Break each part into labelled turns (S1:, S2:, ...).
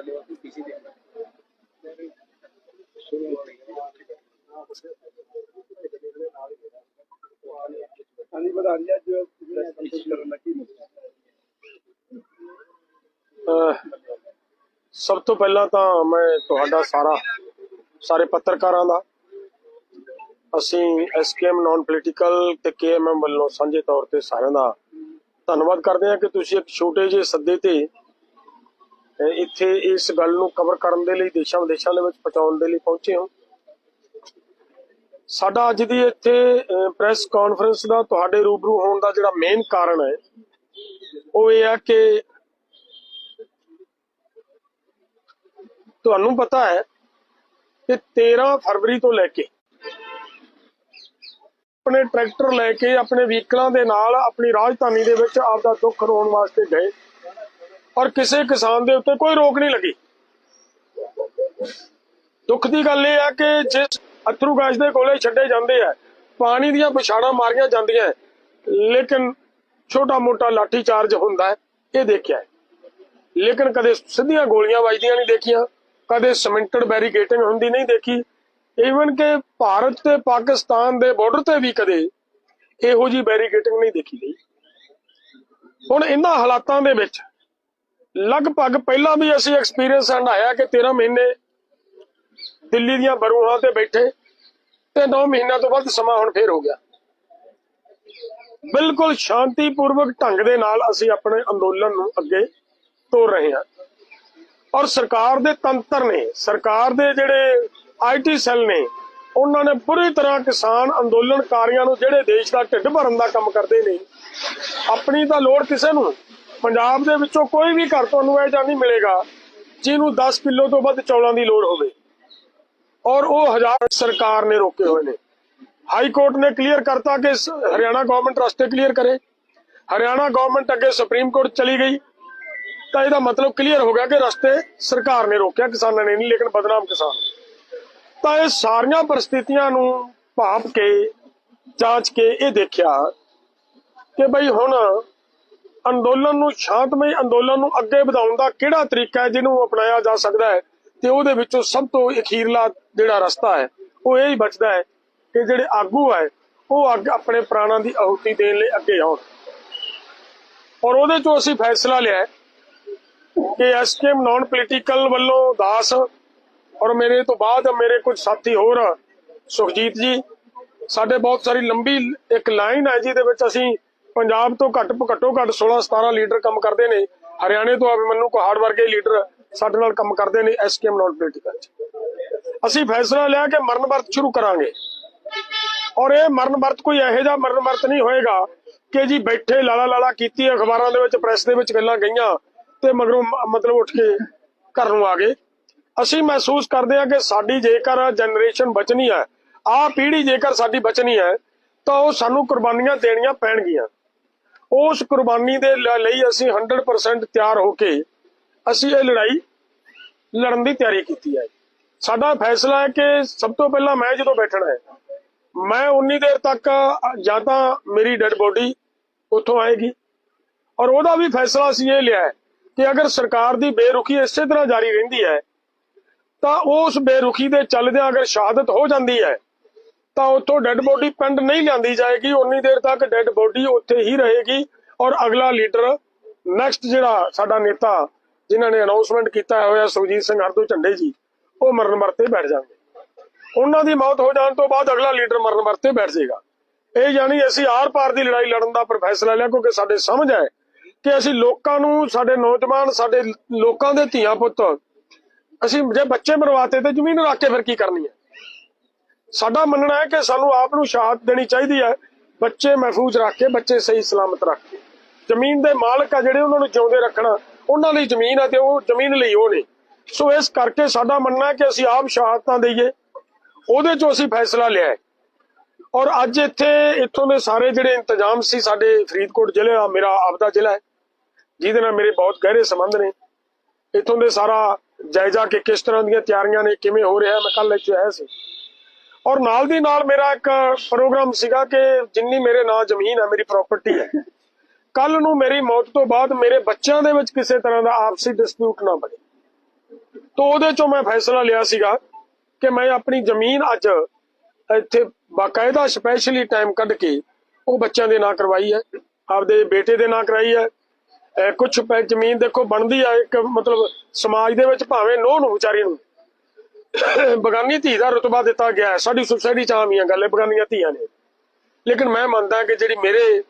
S1: ਤੁਹਾਡੇ ਵਾਸਤੇ ਹਾਂਜੀ ਵਧਾਈ ਅੱਜ ਪ੍ਰੈਸ ਕਰਨ ਲੱਗੀ
S2: ਸਭ ਤੋਂ ਪਹਿਲਾਂ ਤਾਂ ਮੈਂ ਤੁਹਾਡਾ ਸਾਰਾ, ਸਾਰੇ ਪੱਤਰਕਾਰਾਂ ਦਾ, ਅਸੀਂ ਐਸਕੇਐਮ ਨਾਨ ਪੋਲੀਟੀਕਲ ਤੇ ਕੇਐਮਐਮ ਵੱਲੋਂ ਸਾਂਝੇ ਤੌਰ ਤੇ ਸਾਰਿਆਂ ਦਾ ਧੰਨਵਾਦ ਕਰਦੇ ਹਾਂ ਕਿ ਤੁਸੀਂ ਇੱਕ ਛੋਟੇ ਜਿਹੇ ਸੱਦੇ ਤੇ ਇੱਥੇ ਇਸ ਗੱਲ ਨੂੰ ਕਵਰ ਕਰਨ ਦੇ ਲਈ ਦੇਸ਼ਾਂ ਵਿਦੇਸ਼ਾਂ ਦੇ ਵਿੱਚ ਪਹੁੰਚਾਉਣ ਦੇ ਲਈ ਪਹੁੰਚੇ ਹੋ। ਸਾਡਾ ਅੱਜ ਦੀ ਇੱਥੇ ਪ੍ਰੈਸ ਕਾਨਫਰੰਸ ਦਾ ਤੁਹਾਡੇ ਰੂਬਰੂ ਹੋਣ ਦਾ ਜਿਹੜਾ ਮੇਨ ਕਾਰਨ ਹੈ, ਉਹ ਇਹ ਹੈ ਕਿ ਤੁਹਾਨੂੰ ਪਤਾ ਹੈ ਕਿ 13 ਫਰਵਰੀ ਤੋਂ ਲੈ ਕੇ ਆਪਣੇ ਟਰੈਕਟਰ ਲੈ ਕੇ ਆਪਣੇ ਵਹੀਕਲਾਂ ਦੇ ਨਾਲ ਆਪਣੀ ਰਾਜਧਾਨੀ ਦੇ ਵਿੱਚ ਆਪਦਾ ਦੁੱਖ ਰੋਣ ਵਾਸਤੇ ਗਏ। ਔਰ ਕਿਸੇ ਕਿਸਾਨ ਦੇ ਉੱਤੇ ਕੋਈ ਰੋਕ ਨਹੀਂ ਲੱਗੀ। ਦੁੱਖ ਦੀ ਗੱਲ ਇਹ ਹੈ ਕਿ ਜਿਸ ਅਥਰੂ ਗੈਸ ਦੇ ਕੋਲੇ ਛੱਡੇ ਜਾਂਦੇ ਆ, ਪਾਣੀ ਦੀਆਂ ਪਛਾੜਾਂ ਮਾਰੀਆਂ ਜਾਂਦੀਆਂ ਲੇਕਿਨ ਛੋਟਾ ਮੋਟਾ ਲਾਠੀ ਚਾਰਜ ਹੁੰਦਾ ਇਹ ਦੇਖਿਆ ਲੇਕਿਨ ਕਦੇ ਸਿੱਧੀਆਂ ਗੋਲੀਆਂ ਵੱਜਦੀਆਂ ਨਹੀਂ ਦੇਖੀਆਂ, ਕਦੇ ਸਿਮੈਂਟਡ ਬੈਰੀਕੇਟਿੰਗ ਹੁੰਦੀ ਨਹੀਂ ਦੇਖੀ। ਈਵਨ ਕਿ ਭਾਰਤ ਤੇ ਪਾਕਿਸਤਾਨ ਦੇ ਬਾਰਡਰ ਤੇ ਵੀ ਕਦੇ ਇਹੋ ਜੀ ਬੈਰੀਕੇਟਿੰਗ ਨਹੀਂ ਦੇਖੀ ਗਈ। ਹੁਣ ਇਹਨਾਂ ਹਾਲਾਤਾਂ ਦੇ ਵਿੱਚ ਲਗਭਗ ਪਹਿਲਾਂ ਵੀ ਅਸੀਂ ਐਕਸਪੀਰੀਅੰਸ ਹੰਡਾਇਆ ਕਿ 13 ਮਹੀਨੇ ਦਿੱਲੀ ਦੀਆਂ ਬਰੂਹਾਂ ਤੇ ਬੈਠੇ ਤੇ 9 ਮਹੀਨਿਆਂ ਤੋਂ ਵੱਧ ਸਮਾਂ ਹੁਣ ਫੇਰ ਹੋ ਗਿਆ। ਬਿਲਕੁਲ ਸ਼ਾਂਤੀਪੂਰਵਕ ਢੰਗ ਦੇ ਨਾਲ ਅਸੀਂ ਆਪਣੇ ਅੰਦੋਲਨ ਨੂੰ ਅੱਗੇ ਤੋਰ ਰਹੇ ਹਾਂ। ਔਰ ਸਰਕਾਰ ਦੇ ਤੰਤਰ ਨੇ, ਸਰਕਾਰ ਦੇ ਜਿਹੜੇ ਆਈਟੀ ਸੈੱਲ ਨੇ, ਉਹਨਾਂ ਨੇ ਪੂਰੀ ਤਰ੍ਹਾਂ ਕਿਸਾਨ ਅੰਦੋਲਨਕਾਰੀਆਂ ਨੂੰ ਜਿਹੜੇ ਦੇਸ਼ ਦਾ ਢਿੱਡ ਭਰਨ ਦਾ ਕੰਮ ਕਰਦੇ ਨੇ, ਆਪਣੀ ਤਾਂ ਲੋੜ ਕਿਸੇ ਨੂੰ ਪੰਜਾਬ ਦੇ ਵਿੱਚੋਂ ਕੋਈ ਵੀ ਘਰ ਤੁਹਾਨੂੰ ਇਹ ਜਾਂ ਨਹੀਂ ਮਿਲੇਗਾ ਜਿਹਨੂੰ 10 ਕਿਲੋ ਤੋਂ ਵੱਧ ਚੌਲਾਂ ਦੀ ਲੋੜ ਹੋਵੇ। ਔਰ ਉਹ ਹਜ਼ਾਰ ਸਰਕਾਰ ਨੇ ਰੋਕੇ ਹੋਏ ਨੇ। ਹਾਈ ਕੋਰਟ ਨੇ ਕਲੀਅਰ ਕਰਤਾ ਕਿ ਹਰਿਆਣਾ ਗਵਰਨਮੈਂਟ ਰਸਤੇ ਕਲੀਅਰ ਕਰੇ। ਹਰਿਆਣਾ ਗਵਰਨਮੈਂਟ ਅੱਗੇ ਸੁਪਰੀਮ ਕੋਰਟ ਚਲੀ ਗਈ। ਤਾਂ ਇਹਦਾ ਮਤਲਬ ਕਲੀਅਰ ਹੋ ਗਿਆ ਕਿ ਰਸਤੇ ਸਰਕਾਰ ਨੇ ਰੋਕਿਆ, ਕਿਸਾਨਾਂ ਨੇ ਨਹੀਂ, ਲੇਕਿਨ ਬਦਨਾਮ ਕਿਸਾਨ। ਤਾਂ ਇਹ ਸਾਰੀਆਂ ਪਰਿਸਥਿਤੀਆਂ ਨੂੰ ਭਾਪ ਕੇ, ਜਾਂਚ ਕੇ ਇਹ ਦੇਖਿਆ ਕਿ ਬਈ ਹੁਣ ਅੰਦੋਲਨ ਨੂੰ ਸ਼ਾਂਤਮਈ ਅੰਦੋਲਨ ਨੂੰ ਅੱਗੇ ਵਧਾਉਣ ਦਾ ਕਿਹੜਾ ਤਰੀਕਾ ਹੈ ਜਿਹਨੂੰ ਅਪਣਾਇਆ ਜਾ ਸਕਦਾ ਹੈ ਤੇ ਉਹਦੇ ਵਿੱਚੋਂ ਸਭ ਤੋਂ ਅਖੀਰਲਾ ਜਿਹੜਾ ਰਸਤਾ ਹੈ, ਉਹ ਇਹ ਹੀ ਬਚਦਾ ਹੈ ਕਿ ਜਿਹੜੇ ਆਗੂ ਹੈ, ਉਹ ਅੱਗ ਆਪਣੇ ਪ੍ਰਾਣਾਂ ਦੀ ਆਹੂਤੀ ਦੇਣ ਲਈ ਅੱਗੇ ਆਉਣ। ਔਰ ਉਹਦੇ ਚੋਂ ਅਸੀਂ ਫੈਸਲਾ ਲਿਆ ਹੈ ਕਿ ਐਸਕੇਐਮ ਨਾਨ ਪੋਲੀਟੀਕਲ ਵੱਲੋਂ ਦਾਸ ਔਰ ਮੇਰੇ ਤੋਂ ਬਾਅਦ ਮੇਰੇ ਕੁਝ ਸਾਥੀ ਹੋਰ ਸੁਖਜੀਤ ਜੀ, ਸਾਡੇ ਬਹੁਤ ਸਾਰੀ ਲੰਬੀ ਇੱਕ ਲਾਈਨ ਹੈ ਜਿਹਦੇ ਵਿੱਚ ਅਸੀਂ ਪੰਜਾਬ ਤੋਂ ਘੱਟ ਘੱਟੋ ਘੱਟ 16 17 ਲੀਡਰ ਕੰਮ ਕਰਦੇ ਨੇ, ਹਰਿਆਣੇ ਤੋਂ ਅਭਿਮਨੂ ਕੋਹਾੜ ਵਰਗੇ ਲੀਡਰ ਸਾਡੇ ਨਾਲ ਕੰਮ ਕਰਦੇ ਨੇ ਐਸਕੇਐਮ ਨਾਨ ਪੋਲੀਟੀਕਲ ਚ ਅਸੀਂ ਫੈਸਲਾ ਲਿਆ ਕਿ ਮਰਨ ਵਰਤ ਸ਼ੁਰੂ ਕਰਾਂਗੇ। ਔਰ ਇਹ ਮਰਨ ਵਰਤ ਕੋਈ ਇਹੋ ਜਿਹਾ ਮਰਨ ਵਰਤ ਨਹੀਂ ਹੋਏਗਾ ਕਿ ਜੀ ਬੈਠੇ ਲਾਲਾ ਲਾਲਾ ਕੀਤੀ ਅਖਬਾਰਾਂ ਦੇ ਵਿੱਚ, ਪ੍ਰੈਸ ਦੇ ਵਿੱਚ ਗੱਲਾਂ ਗਈਆਂ ਤੇ ਮਗਰੋਂ ਮਤਲਬ ਉੱਠ ਕੇ ਘਰ ਨੂੰ ਆ ਗਏ। ਅਸੀਂ ਮਹਿਸੂਸ ਕਰਦੇ ਹਾਂ ਕਿ ਸਾਡੀ ਜੇਕਰ ਜਨਰੇਸ਼ਨ ਬਚਣੀ ਹੈ, ਆਹ ਪੀੜ੍ਹੀ ਜੇਕਰ ਸਾਡੀ ਬਚਣੀ ਹੈ, ਤਾਂ ਉਹ ਸਾਨੂੰ ਕੁਰਬਾਨੀਆਂ ਦੇਣੀਆਂ ਪੈਣਗੀਆਂ। ਉਸ ਕੁਰਬਾਨੀ ਦੇ ਲ- ਲਈ ਅਸੀਂ 100% ਤਿਆਰ ਹੋ ਕੇ ਅਸੀਂ ਇਹ ਲੜਾਈ ਲੜਨ ਦੀ ਤਿਆਰੀ ਕੀਤੀ ਹੈ। ਸਾਡਾ ਫੈਸਲਾ ਹੈ ਕਿ ਸਭ ਤੋਂ ਪਹਿਲਾਂ ਮੈਂ ਜਦੋਂ ਬੈਠਣਾ ਹੈ, ਮੈਂ ਉਨੀ ਦੇਰ ਤੱਕ ਜਾਂ ਤਾਂ ਮੇਰੀ ਡੈਡ ਬੋਡੀ ਉੱਥੋਂ ਆਏਗੀ ਔਰ ਉਹਦਾ ਵੀ ਫੈਸਲਾ ਅਸੀਂ ਇਹ ਲਿਆ ਕਿ ਅਗਰ ਸਰਕਾਰ ਦੀ ਬੇਰੁਖੀ ਇਸੇ ਤਰ੍ਹਾਂ ਜਾਰੀ ਰਹਿੰਦੀ ਹੈ, ਤਾਂ ਉਸ ਬੇਰੁਖੀ ਦੇ ਚੱਲਦਿਆਂ ਅਗਰ ਸ਼ਹਾਦਤ ਹੋ ਜਾਂਦੀ ਹੈ ਤਾਂ ਉੱਥੋਂ ਡੈੱਡ ਬੋਡੀ ਪਿੰਡ ਨਹੀਂ ਲਿਆਂਦੀ ਜਾਏਗੀ ਉਨੀ ਦੇਰ ਤੱਕ ਡੈੱਡ ਬੋਡੀ ਉੱਥੇ ਹੀ ਰਹੇਗੀ ਔਰ ਅਗਲਾ ਲੀਡਰ ਨੈਕਸਟ ਜਿਹੜਾ ਸਾਡਾ ਨੇਤਾ ਜਿਨ੍ਹਾਂ ਨੇ ਅਨਾਉਂਸਮੈਂਟ ਕੀਤਾ ਹੋਇਆ ਸੁਖਜੀਤ ਸਿੰਘ ਹਰਦੋ ਝੰਡੇ ਜੀ, ਉਹ ਮਰਨ ਮਰਤੇ ਬੈਠ ਜਾਣਗੇ। ਉਹਨਾਂ ਦੀ ਮੌਤ ਹੋ ਜਾਣ ਤੋਂ ਬਾਅਦ ਅਗਲਾ ਲੀਡਰ ਮਰਨ ਮਰਤੇ ਬੈਠ ਜਾਏਗਾ। ਇਹ ਯਾਨੀ ਅਸੀਂ ਆਰ-ਪਾਰ ਦੀ ਲੜਾਈ ਲੜਨ ਦਾ ਫੈਸਲਾ ਲਿਆ ਕਿਉਂਕਿ ਸਾਡੇ ਸਮਝ ਹੈ ਕਿ ਅਸੀਂ ਲੋਕਾਂ ਨੂੰ, ਸਾਡੇ ਨੌਜਵਾਨ, ਸਾਡੇ ਲੋਕਾਂ ਦੇ ਧੀਆਂ ਪੁੱਤ, ਅਸੀਂ ਜੇ ਬੱਚੇ ਮਰਵਾਤੇ ਤੇ ਜ਼ਮੀਨ ਰੱਖ ਕੇ ਫਿਰ ਕੀ ਕਰਨੀ ਹੈ? ਸਾਡਾ ਮੰਨਣਾ ਹੈ ਕਿ ਸਾਨੂੰ ਆਪ ਨੂੰ ਸ਼ਹਾਦਤ ਦੇਣੀ ਚਾਹੀਦੀ ਹੈ, ਬੱਚੇ ਮਹਿਫੂਜ਼ ਰੱਖ ਕੇ, ਬੱਚੇ ਸਹੀ ਸਲਾਮਤ ਰੱਖ ਕੇ। ਜ਼ਮੀਨ ਦੇ ਮਾਲਕ ਆ ਜਿਹੜੇ ਉਹਨਾਂ ਨੂੰ ਜਿਉਂਦੇ ਰੱਖਣਾ, ਉਹਨਾਂ ਲਈ ਜ਼ਮੀਨ ਹੈ ਤੇ ਉਹ ਜ਼ਮੀਨ ਲਈ ਉਹ ਨੇ। ਸੋ ਇਸ ਕਰਕੇ ਸਾਡਾ ਮੰਨਣਾ ਕਿ ਅਸੀਂ ਆਪ ਸ਼ਹਾਦਤਾਂ ਦਈਏ, ਉਹਦੇ ਚੋਂ ਅਸੀਂ ਫੈਸਲਾ ਲਿਆ ਔਰ ਅੱਜ ਇੱਥੇ, ਇੱਥੋਂ ਦੇ ਸਾਰੇ ਜਿਹੜੇ ਇੰਤਜ਼ਾਮ ਸੀ ਸਾਡੇ ਫਰੀਦਕੋਟ ਜ਼ਿਲ੍ਹੇ ਦਾ, ਮੇਰਾ ਆਪਦਾ ਜ਼ਿਲ੍ਹਾ ਹੈ, ਜਿਹਦੇ ਨਾਲ ਮੇਰੇ ਬਹੁਤ ਗਹਿਰੇ ਸੰਬੰਧ ਨੇ। ਇੱਥੋਂ ਦੇ ਸਾਰਾ ਜਾਇਜ਼ਾ ਕਿ ਕਿਸ ਤਰ੍ਹਾਂ ਦੀਆਂ ਤਿਆਰੀਆਂ ਨੇ, ਕਿਵੇਂ ਹੋ ਰਿਹਾ ਮੈਂ ਕੱਲ ਇੱਥੇ ਆਇਆ ਸੀ। ਔਰ ਨਾਲ ਦੀ ਨਾਲ ਮੇਰਾ ਇੱਕ ਪ੍ਰੋਗਰਾਮ ਸੀਗਾ ਕਿ ਜਿੰਨੀ ਮੇਰੇ ਨਾਂ ਜ਼ਮੀਨ ਹੈ, ਮੇਰੀ ਪ੍ਰਾਪਰਟੀ ਹੈ। ਕੱਲ ਨੂੰ ਮੇਰੀ ਮੌਤ ਤੋਂ ਬਾਅਦ ਮੇਰੇ ਬੱਚਿਆਂ ਦੇ ਵਿੱਚ ਕਿਸੇ ਤਰ੍ਹਾਂ ਦਾ ਆਪਸੀ ਡਿਸਪਿਊਟ ਨਾ ਬਣੇ। ਤੋਂ ਉਹਦੇ ਚੋਂ ਮੈਂ ਫੈਸਲਾ ਲਿਆ ਸੀਗਾ ਕਿ ਮੈਂ ਆਪਣੀ ਜ਼ਮੀਨ ਅੱਜ ਇੱਥੇ ਬਾਕਾਇਦਾ ਸਪੈਸ਼ਲੀ ਟਾਈਮ ਕੱਢ ਕੇ ਉਹ ਬੱਚਿਆਂ ਦੇ ਨਾਂ ਕਰਵਾਈ ਹੈ, ਆਪਦੇ ਬੇਟੇ ਦੇ ਨਾਂ ਕਰਾਈ ਹੈ। ਕੁਝ ਜ਼ਮੀਨ ਦੇਖੋ ਬਣਦੀ ਆ, ਇੱਕ ਮਤਲਬ ਸਮਾਜ ਦੇ ਵਿੱਚ ਭਾਵੇਂ ਨੋ ਨੂੰ ਵਿਚਾਰੀ ਨੂੰ। ਬਗਾਨੀ ਧੀ ਦਾ ਰਤਬਾ ਦਿੱਤਾ ਗਿਆ ਹੈ। ਸਾਡੀ ਸੁਸਾਇਟੀ ਚ ਆਮ ਗੱਲ ਹੈ, ਬਗਾਨੀਆਂ ਧੀਆਂ ਨੇ। ਲੇਕਿਨ ਮੈਂ ਮੰਨਦਾ ਕਿ ਜਿਹੜੀ ਮੇਰੇ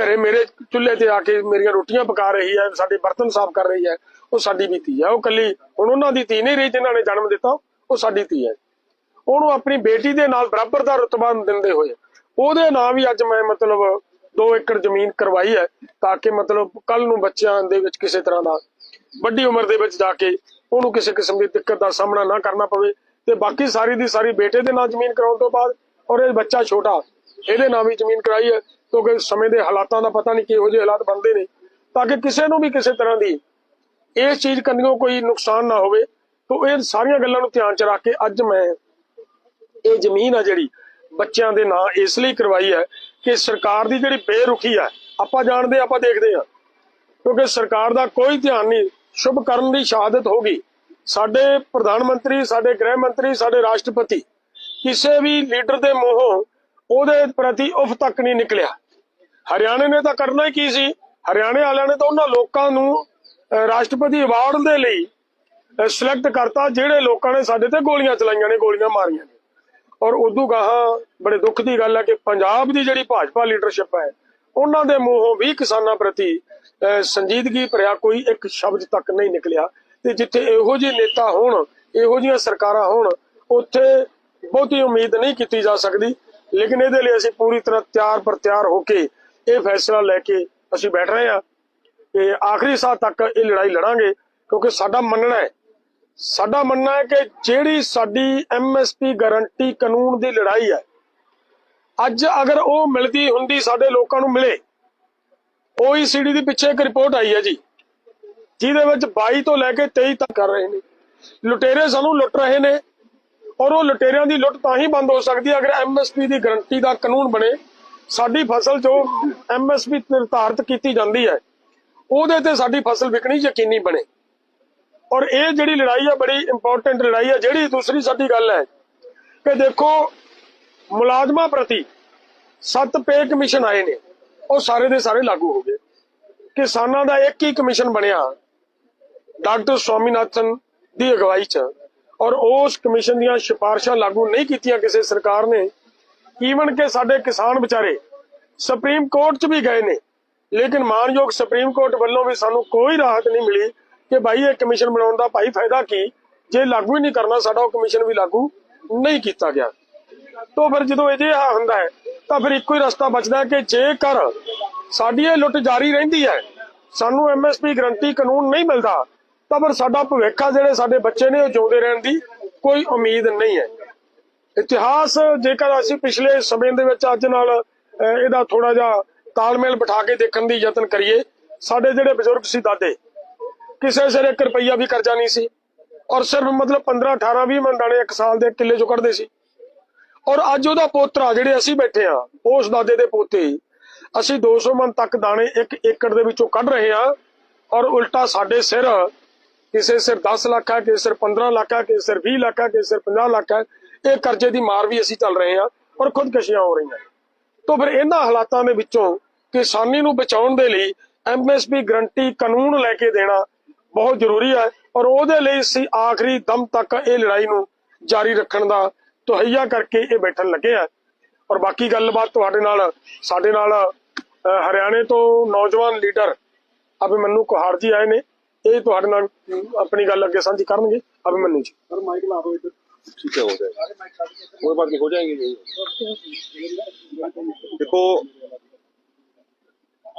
S2: ਘਰੇ ਮੇਰੇ ਚੁੱਲ੍ਹੇ ਤੇ ਆ ਕੇ ਮੇਰੀਆਂ ਰੋਟੀਆਂ ਪਕਾ ਰਹੀ ਹੈ, ਸਾਡੇ ਬਰਤਨ ਸਾਫ਼ ਕਰ ਰਹੀ ਹੈ, ਉਹ ਸਾਡੀ ਵੀ ਧੀ ਹੈ। ਉਹ ਕੱਲੀ ਹੁਣ ਉਹਨਾਂ ਦੀ ਧੀ ਨਹੀਂ ਰਹੀ ਜਿਨ੍ਹਾਂ ਨੇ ਜਨਮ ਦਿੱਤਾ, ਉਹ ਸਾਡੀ ਧੀ ਹੈ। ਉਹਨੂੰ ਆਪਣੀ ਬੇਟੀ ਦੇ ਨਾਲ ਬਰਾਬਰ ਦਾ ਰਤਬਾ ਦਿੰਦੇ ਹੋਏ, ਉਹਦੇ ਨਾਂ ਵੀ ਅੱਜ ਮੈਂ ਮਤਲਬ 2 ਏਕੜ ਜ਼ਮੀਨ ਕਰਵਾਈ ਹੈ, ਤਾਂ ਕਿ ਮਤਲਬ ਕੱਲ ਨੂੰ ਬੱਚਿਆਂ ਦੇ ਵਿੱਚ ਕਿਸੇ ਤਰ੍ਹਾਂ ਦਾ ਵੱਡੀ ਉਮਰ ਦੇ ਵਿੱਚ ਜਾ ਕੇ ਉਹਨੂੰ ਕਿਸੇ ਕਿਸਮ ਦੀ ਦਿੱਕਤ ਦਾ ਸਾਹਮਣਾ ਨਾ ਕਰਨਾ ਪਵੇ ਤੇ ਬਾਕੀ ਸਾਰੀ ਦੀ ਸਾਰੀ ਬੇਟੇ ਦੇ ਨਾਂ ਜ਼ਮੀਨ ਕਰਾਉਣ ਤੋਂ ਬਾਅਦ ਔਰ ਇਹ ਬੱਚਾ ਛੋਟਾ, ਇਹਦੇ ਨਾਂ ਵੀ ਜ਼ਮੀਨ ਕਰਾਈ ਹੈ, ਕਿਉਂਕਿ ਸਮੇਂ ਦੇ ਹਾਲਾਤਾਂ ਦਾ ਪਤਾ ਨਹੀਂ ਕਿਹੋ ਜਿਹੇ ਹਾਲਾਤ ਬਣਦੇ ਨੇ। ਤਾਂ ਕਿ ਕਿਸੇ ਨੂੰ ਵੀ ਕਿਸੇ ਤਰ੍ਹਾਂ ਦੀ ਇਸ ਚੀਜ਼ ਕਰਨੋਂ ਕੋਈ ਨੁਕਸਾਨ ਨਾ ਹੋਵੇ, ਤੋਂ ਇਹ ਸਾਰੀਆਂ ਗੱਲਾਂ ਨੂੰ ਧਿਆਨ ਚ ਰੱਖ ਕੇ ਅੱਜ ਮੈਂ ਇਹ ਜ਼ਮੀਨ ਆ ਜਿਹੜੀ ਬੱਚਿਆਂ ਦੇ ਨਾਂ ਇਸ ਲਈ ਕਰਵਾਈ ਹੈ ਕਿ ਸਰਕਾਰ ਦੀ ਜਿਹੜੀ ਬੇਰੁਖੀ ਹੈ, ਆਪਾਂ ਜਾਣਦੇ ਆਪਾਂ ਦੇਖਦੇ ਹਾਂ। ਕਿਉਂਕਿ ਸਰਕਾਰ ਦਾ ਕੋਈ ਧਿਆਨ ਨਹੀਂ ਸ਼ੁਭ ਕਰਨ ਦੀ ਸ਼ਹਾਦਤ ਹੋ ਗਈ। ਸਾਡੇ ਪ੍ਰਧਾਨ ਮੰਤਰੀ, ਸਾਡੇ ਗ੍ਰਹਿ ਮੰਤਰੀ, ਸਾਡੇ ਰਾਸ਼ਟਰਪਤੀ ਕਿਸੇ ਵੀ ਲੀਡਰ ਦੇ ਮੂੰਹੋਂ ਉਹਦੇ ਪ੍ਰਤੀ ਉਫ ਤੱਕ ਨਹੀਂ ਨਿਕਲਿਆ। ਹਰਿਆਣੇ ਨੇ ਤਾਂ ਕਰਨਾ ਹੀ ਕੀ ਸੀ? ਹਰਿਆਣੇ ਵਾਲਿਆਂ ਨੇ ਤਾਂ ਉਹਨਾਂ ਲੋਕਾਂ ਨੂੰ ਰਾਸ਼ਟਰਪਤੀ ਅਵਾਰਡ ਦੇ ਲਈ ਸਿਲੈਕਟ ਕਰਤਾ, ਜਿਹੜੇ ਲੋਕਾਂ ਨੇ ਸਾਡੇ ਤੇ ਗੋਲੀਆਂ ਚਲਾਈਆਂ ਨੇ, ਗੋਲੀਆਂ ਮਾਰੀਆਂ ਨੇ। ਔਰ ਉਦੋਂ ਗਾਹਾਂ ਬੜੇ ਦੁੱਖ ਦੀ ਗੱਲ ਹੈ ਕਿ ਪੰਜਾਬ ਦੀ ਜਿਹੜੀ ਭਾਜਪਾ ਲੀਡਰਸ਼ਿਪ ਹੈ, ਉਹਨਾਂ ਦੇ ਮੂੰਹੋਂ ਵੀ ਕਿਸਾਨਾਂ ਪ੍ਰਤੀ ਸੰਜੀਦਗੀ ਭਰਿਆ ਕੋਈ ਇੱਕ ਸ਼ਬਦ ਤੱਕ ਨਹੀਂ ਨਿਕਲਿਆ। ਤੇ ਜਿੱਥੇ ਇਹੋ ਜਿਹੇ ਨੇਤਾ ਹੋਣ, ਇਹੋ ਜਿਹੀਆਂ ਸਰਕਾਰਾਂ ਹੋਣ, ਉੱਥੇ ਬਹੁਤੀ ਉਮੀਦ ਨਹੀਂ ਕੀਤੀ ਜਾ ਸਕਦੀ। ਲੇਕਿਨ ਇਹਦੇ ਲਈ ਅਸੀਂ ਪੂਰੀ ਤਰ੍ਹਾਂ ਤਿਆਰ ਪਰ ਤਿਆਰ ਹੋ ਕੇ ਇਹ ਫੈਸਲਾ ਲੈ ਕੇ ਅਸੀਂ ਬੈਠ ਰਹੇ ਹਾਂ। ਤੇ ਆਖਰੀ ਸਾਹ ਤੱਕ ਇਹ ਲੜਾਈ ਲੜਾਂਗੇ, ਕਿਉਂਕਿ ਸਾਡਾ ਮੰਨਣਾ ਹੈ। ਸਾਡਾ ਮੰਨਣਾ ਹੈ ਕਿ ਜਿਹੜੀ ਸਾਡੀ ਐਮਐਸਪੀ ਗਾਰੰਟੀ ਕਾਨੂੰਨ ਦੀ ਲੜਾਈ ਹੈ, ਅੱਜ ਅਗਰ ਉਹ ਮਿਲਦੀ ਹੁੰਦੀ ਸਾਡੇ ਲੋਕਾਂ ਨੂੰ ਮਿਲੇ OECD ਦੀ ਪਿੱਛੇ ਇੱਕ ਰਿਪੋਰਟ ਆਈ ਹੈ ਜੀ, ਜਿਹਦੇ ਵਿੱਚ 22 ਤੋਂ ਲੈ ਕੇ 23 ਤੱਕ ਕਰ ਰਹੇ ਨੇ। ਲੁਟੇਰੇ ਸਾਨੂੰ ਲੁੱਟ ਰਹੇ ਨੇ ਔਰ ਉਹ ਲੁਟੇਰਿਆਂ ਦੀ ਲੁੱਟ ਤਾਂ ਹੀ ਬੰਦ ਹੋ ਸਕਦੀ ਹੈ ਅਗਰ ਐਮਐਸਪੀ ਦੀ ਗਾਰੰਟੀ ਦਾ ਕਾਨੂੰਨ ਬਣੇ। ਸਾਡੀ ਫਸਲ ਜੋ ਐਮਐਸਪੀ ਨਿਰਧਾਰਿਤ ਕੀਤੀ ਜਾਂਦੀ ਹੈ, ਉਹਦੇ ਤੇ ਸਾਡੀ ਫਸਲ ਵਿਕਣੀ ਯਕੀਨੀ ਬਣੇ। ਔਰ ਇਹ ਜਿਹੜੀ ਲੜਾਈ ਹੈ ਬੜੀ ਇੰਪੋਰਟੈਂਟ ਲੜਾਈ ਹੈ ਜਿਹੜੀ ਦੂਸਰੀ ਸਾਡੀ ਗੱਲ ਹੈ ਕਿ ਦੇਖੋ, ਮੁਲਾਜ਼ਮਾਂ ਪ੍ਰਤੀ ਸੱਤ ਪੇ ਕਮਿਸ਼ਨ ਆਏ ਨੇ। ਉਹ ਸਾਰੇ ਦੇ ਸਾਰੇ ਲਾਗੂ ਹੋ ਗਏ। ਕਿਸਾਨਾਂ ਦਾ ਇੱਕ ਹੀ ਕਮਿਸ਼ਨ ਬਣਿਆ ਡਾਕਟਰ ਸਵਾਮੀਨਾਥਨ ਦੀ ਅਗਵਾਈ 'ਚ। ਔਰ ਉਸ ਕਮਿਸ਼ਨ ਦੀਆਂ ਸਿਫਾਰਸ਼ਾਂ ਲਾਗੂ ਨਹੀਂ ਕੀਤੀਆਂ ਕਿਸੇ ਸਰਕਾਰ ਨੇ। ਈਵਨ ਕਿ ਸਾਡੇ ਕਿਸਾਨ ਵਿਚਾਰੇ ਸੁਪਰੀਮ ਕੋਰਟ 'ਚ ਵੀ ਗਏ ਨੇ। ਲੇਕਿਨ ਮਾਨਯੋਗ ਸੁਪਰੀਮ ਕੋਰਟ ਵੱਲੋਂ ਵੀ ਸਾਨੂੰ ਕੋਈ ਰਾਹਤ ਨਹੀਂ ਮਿਲੀ ਕਿ ਭਾਈ ਇਹ ਕਮਿਸ਼ਨ ਬਣਾਉਣ ਦਾ ਭਾਈ ਫਾਇਦਾ ਕੀ? ਜੇ ਲਾਗੂ ਹੀ ਨਹੀਂ ਕਰਨਾ, ਸਾਡਾ ਉਹ ਕਮਿਸ਼ਨ ਵੀ ਲਾਗੂ ਨਹੀਂ ਕੀਤਾ ਗਿਆ। ਤੋਂ ਫਿਰ ਜਦੋਂ ਅਜਿਹਾ ਹੁੰਦਾ ਹੈ ਤਾਂ ਫਿਰ ਇੱਕੋ ਹੀ ਰਸਤਾ ਬਚਦਾ ਹੈ ਕਿ ਜੇਕਰ ਸਾਡੀ ਇਹ ਲੁੱਟ ਜਾਰੀ ਰਹਿੰਦੀ ਹੈ, ਸਾਨੂੰ ਐਮਐਸਪੀ ਗਰੰਟੀ ਕਾਨੂੰਨ ਨਹੀਂ ਮਿਲਦਾ, ਤਾਂ ਫਿਰ ਸਾਡਾ ਭਵਿੱਖ ਆ ਜਿਹੜੇ ਸਾਡੇ ਬੱਚੇ ਨੇ, ਉਹ ਜਿਉਂਦੇ ਰਹਿਣ ਦੀ ਕੋਈ ਉਮੀਦ ਨਹੀਂ ਹੈ। ਇਤਿਹਾਸ, ਜੇਕਰ ਅਸੀਂ ਪਿਛਲੇ ਸਮੇਂ ਦੇ ਵਿੱਚ ਅੱਜ ਨਾਲ ਇਹਦਾ ਥੋੜਾ ਜਿਹਾ ਤਾਲਮੇਲ ਬਿਠਾ ਕੇ ਦੇਖਣ ਦੀ ਯਤਨ ਕਰੀਏ, ਸਾਡੇ ਜਿਹੜੇ ਬਜ਼ੁਰਗ ਸੀ ਦਾਦੇ, ਕਿਸੇ ਸਿਰ 1 ਰੁਪਈਆ ਵੀ ਕਰਜ਼ਾ ਨਹੀਂ ਸੀ, ਔਰ ਸਿਰਫ ਮਤਲਬ 15 18 20 ਮਣ ਦਾਣੇ ਇੱਕ ਸਾਲ ਦੇ ਕਿੱਲੇ ਚੋਂ ਕੱਢਦੇ ਸੀ। ਔਰ ਅੱਜ ਉਹਦਾ ਪੋਤਰਾ ਜਿਹੜੇ ਅਸੀਂ ਬੈਠੇ ਆ ਉਸ ਦਾਦੇ ਦੇ ਪੋਤੇ। ਅਸੀਂ 200 ਮਣ ਤੱਕ ਦਾਣੇ ਇੱਕ ਏਕੜ ਦੇ ਵਿੱਚੋਂ ਕੱਢ ਰਹੇ ਆ ਔਰ ਉਲਟਾ ਸਾਡੇ ਸਿਰ ਕਿਸੇ ਸਿਰ 10 ਲੱਖ ਹੈ ਕਿਸੇ ਸਿਰ 15 ਲੱਖ ਹੈ ਕਿਸੇ ਸਿਰ 20 ਲੱਖ ਹੈ ਕਿਸੇ ਸਿਰ 50 ਲੱਖ ਹੈ ਇਹ ਕਰਜ਼ੇ ਦੀ ਮਾਰ ਵੀ ਅਸੀਂ ਚੱਲ ਰਹੇ ਆ ਔਰ ਖੁਦਕਸ਼ੀਆਂ ਹੋ ਰਹੀਆਂ ਤੋਂ ਫਿਰ ਇਹਨਾਂ ਹਾਲਾਤਾਂ ਦੇ ਵਿੱਚੋਂ ਕਿਸਾਨੀ ਨੂੰ ਬਚਾਉਣ ਦੇ ਲਈ ਐਮਐਸਪੀ ਗਰੰਟੀ ਕਾਨੂੰਨ ਲੈ ਕੇ ਦੇਣਾ ਬਹੁਤ ਜ਼ਰੂਰੀ ਹੈ ਔਰ ਉਹਦੇ ਲਈ ਅਸੀਂ ਆਖਰੀ ਦਮ ਤੱਕ ਇਹ ਲੜਾਈ ਨੂੰ ਜਾਰੀ ਰੱਖਣ ਦਾ ਤਹਈਆ ਕਰਕੇ ਇਹ ਬੈਠਣ ਲੱਗੇ ਆ ਔਰ ਬਾਕੀ ਗੱਲਬਾਤ ਤੁਹਾਡੇ ਨਾਲ ਸਾਡੇ ਨਾਲ ਅਹ, ਹਰਿਆਣੇ ਤੋਂ ਨੌਜਵਾਨ ਲੀਡਰ ਅਭਿਮਨੂ ਕੁਹਾੜ ਜੀ ਆਏ ਨੇ ਇਹ ਤੁਹਾਡੇ ਨਾਲ ਅਮ, ਆਪਣੀ ਗੱਲ ਅੱਗੇ ਸਾਂਝੀ ਕਰਨਗੇ ਅਭਿਮਨੂ ਜੀ
S1: ਸਰ ਮਾਈਕ ਲਾ ਦਿਓ ਇੱਧਰ
S3: ठीक है हो जाएगा कोई बात नहीं हो जाएंगे यही देखो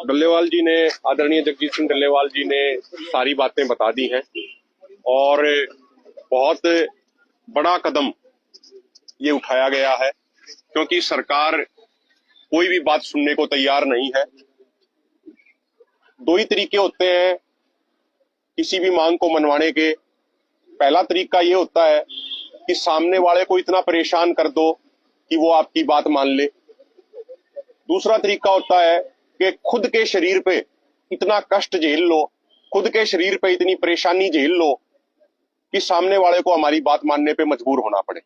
S3: डल्लेवाल जी ने आदरणीय जगजीत सिंह डल्लेवाल जी ने सारी बातें बता दी हैं और बहुत बड़ा कदम ये उठाया गया है, क्योंकि सरकार कोई भी बात सुनने को तैयार नहीं है। दो ही तरीके होते हैं किसी भी मांग को मनवाने के। पहला तरीका ये होता है कि सामने वाले को इतना परेशान कर दो कि वो आपकी बात मान ले। दूसरा तरीका होता है कि खुद के शरीर पे इतना कष्ट झेल लो, खुद के शरीर पे इतनी परेशानी झेल लो कि सामने वाले को हमारी बात मानने पे मजबूर होना पड़े।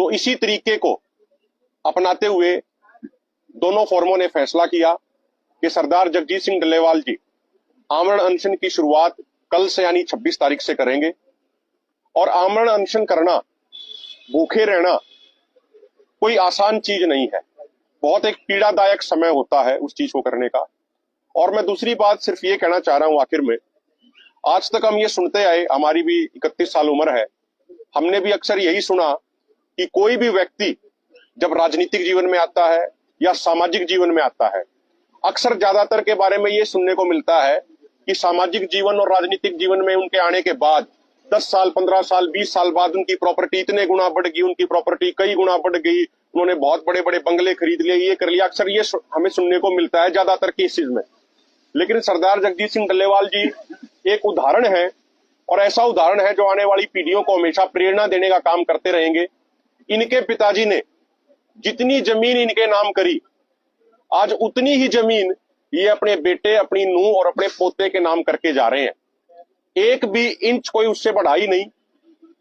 S3: तो इसी तरीके को अपनाते हुए दोनों फोरमों ने फैसला किया कि सरदार जगजीत सिंह डल्लेवाल जी आमरण अनशन की शुरुआत कल से यानी 26 तारीख से करेंगे। और आमरण अनशन करना, भूखे रहना कोई आसान चीज़ नहीं है। बहुत एक पीड़ादायक समय होता है उस चीज़ को करने का। और मैं दूसरी बात सिर्फ़ ये कहना चाह रहा हूँ आखिर में, आज तक हम ये सुनते आए, हमारी भी इकतीस साल उम्र है, हमने भी अक्सर यही सुना कि कोई भी व्यक्ति जब राजनीतिक जीवन में आता है या सामाजिक जीवन में आता है, अक्सर ज़्यादातर के बारे में ये सुनने को मिलता है कि सामाजिक जीवन और राजनीतिक जीवन में उनके आने के बाद 10 साल 15 साल 20 साल बाद उनकी प्रॉपर्टी इतने गुना बढ़ गई, उनकी प्रॉपर्टी कई गुना बढ़ गई, उन्होंने बहुत बड़े बड़े बंगले खरीद लिए, ये कर लिया अक्सर ये हमें सुनने को मिलता है ज़्यादातर केसेस में। लेकिन सरदार जगजीत सिंह डल्लेवाल जी एक उदाहरण है और ऐसा उदाहरण है जो आने वाली पीढ़ियों को हमेशा प्रेरणा देने का काम करते रहेंगे। इनके पिताजी ने जितनी ज़मीन इनके नाम करी, आज उतनी ही ज़मीन ये अपने बेटे, अपनी नूह और अपने पोते के नाम करके जा रहे हैं। एक भी इंच कोई उससे बढ़ाई नहीं।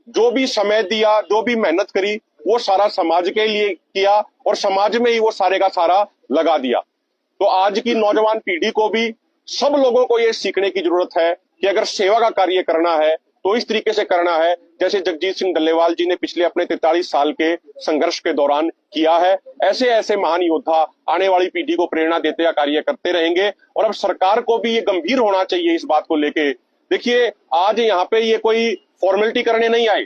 S3: जो भी समय दिया, जो भी मेहनत करी, वो सारा समाज के लिए किया और समाज में ही वो सारे का सारा लगा दिया। तो आज की नौजवान पीढ़ी को भी सब लोगों को ये सीखने की ज़रूरत है कि अगर सेवा का कार्य करना है तो इस तरीके से करना है जैसे जगजीत सिंह डल्लेवाल जी ने पिछले अपने 43 साल के संघर्ष के दौरान किया है, ऐसे ऐसे महान योद्धा आने वाली पीढ़ी को प्रेरणा देते या कार्य करते रहेंगे। और अब सरकार को भी ये गंभीर होना चाहिए इस बात को लेके। देखिए, आज यहाँ पे ये कोई फॉर्मेलिटी करने नहीं आए।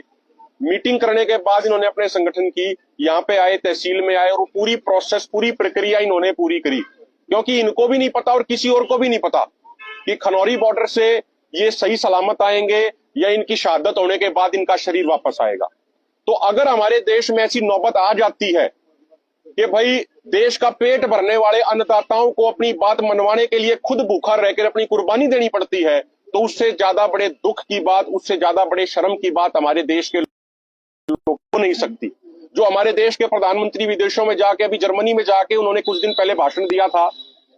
S3: मीटिंग करने के बाद इन्होंने अपने संगठन की यहाँ पे आए, तहसील में आए और पूरी प्रोसेस पूरी प्रक्रिया इन्होंने पूरी करी। क्योंकि इनको भी नहीं पता और किसी और को भी नहीं पता कि खनौरी बॉर्डर से ये सही सलामत आएँगे या इनकी शहादत होने के बाद इनका शरीर वापस आएगा। तो अगर हमारे देश में ऐसी नौबत आ जाती है कि भाई देश का पेट भरने वाले अन्नदाताओं को अपनी बात मनवाने के लिए खुद भूखा रहकर अपनी कुर्बानी देनी पड़ती है तो उससे ज़्यादा बड़े दुख की बात, उससे ज़्यादा बड़े शर्म की बात हमारे देश के लोग हो नहीं सकती। जो हमारे देश के प्रधानमंत्री विदेशों में जाके, अभी जर्मनी में जाके उन्होंने कुछ दिन पहले भाषण दिया था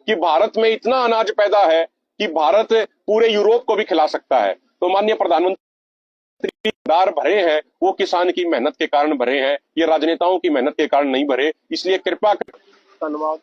S3: कि भारत में इतना अनाज पैदा है कि भारत पूरे यूरोप को भी खिला सकता है। तो माननीय प्रधानमंत्री दार भरे हैं, वो किसान की मेहनत के कारण भरे हैं, ये राजनेताओं की मेहनत के कारण नहीं भरे, इसलिए कृपा कर
S2: धन्यवाद।